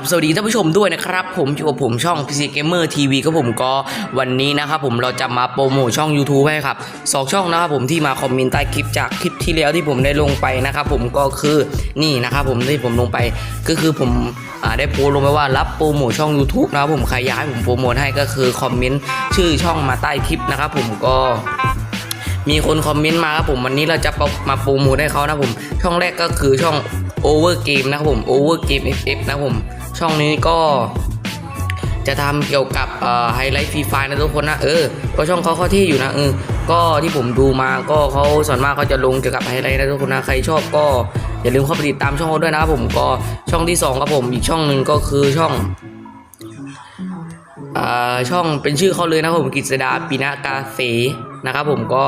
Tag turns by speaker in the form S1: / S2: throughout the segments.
S1: บสวัสดีท่านผู้ชมด้วยนะครับ ผมอยู่กับผมช่อง PC Gamer TV ก็ผมก็วันนี้นะครับผมเราจะมาโปรโมทช่อง YouTube ให้ครับสองช่องนะครับผมที่มาคอมเมนต์ใต้คลิปจากคลิปที่แล้วที่ผมได้ลงไปนะครับผมก็คือนี่นะครับผมที่ผมลงไปก็คือผมได้โพสลงไปว่ารับโปรโมทช่อง YouTube นะครับผมใครอยากให้ผมโปรโมทให้ก็คือคอมเมนต์ชื่อช่องมาใต้คลิปนะครับผมก็ มีคนคอมเมนต์มาครับผมวันนี้เราจะมาโปรโมทให้เขานะผม ช่องแรกก็คือช่อง Over Game นะครับผม Over Game FF นะครับผม ช่องนี้ก็จะทำเกี่ยวกับไฮไลท์ฟรีไฟนะทุกคนนะเออก็ช่องเขาเขาที่อยู่นะเออก็ที่ผมดูมาก็เขาส่วนมากเขาจะลงเกี่ยวกับไฮไลท์นะทุกคนนะใครชอบก็อย่าลืมเข้าไปติดตามช่องเขาด้วยนะครับผมก็ช่องที่สองครับผมอีกช่องหนึ่งก็คือช่อง ช่องเป็นชื่อเขาเลยนะผมกิษดาปีนากาเสนะครับผมก็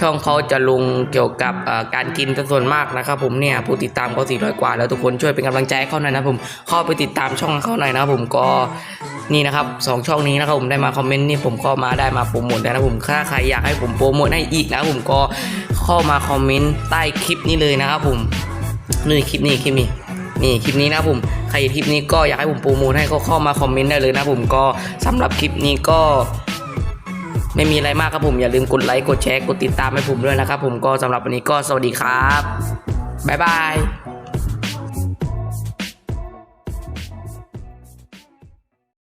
S1: ช่องเขาจะลงเกี่ยวกับการกินส่วนมากนะครับผมเนี่ยผู้ติดตามก็400 กว่า แล้วทุกคนช่วยเป็นกำลังใจเขาหน่อยนะผมเข้าไปติดตามช่องเขาหน่อยนะครับผมก็นี่นะครับสองช่องนี้นะครับผมได้มาคอมเมนต์นี่ผมก็มาได้มาโปรโมทแล้นะผมถ้าใครอยากให้ผมโปรโมทให้อีกนะผมก็เข้ามาคอมเมนต์ใต้คลิปนี้เลยนะครับผมนี่คลิปนี้คลิปนี้นี่คลิปนี้นะผม รคลิปนี้ก็อยากให้ผมโปรโมทให้ก็เข้ามาคอมเมนต์ได้เลยนะผมก็สำหรับคลิปนี้ก็ ไม่มีอะไรมากครับผมอย่าลืมกดไลค์กดแชร์กดติดตามให้ผมด้วยนะครับผมก็สำหรับวันนี้ก็สวัสดีครับบ๊ายบาย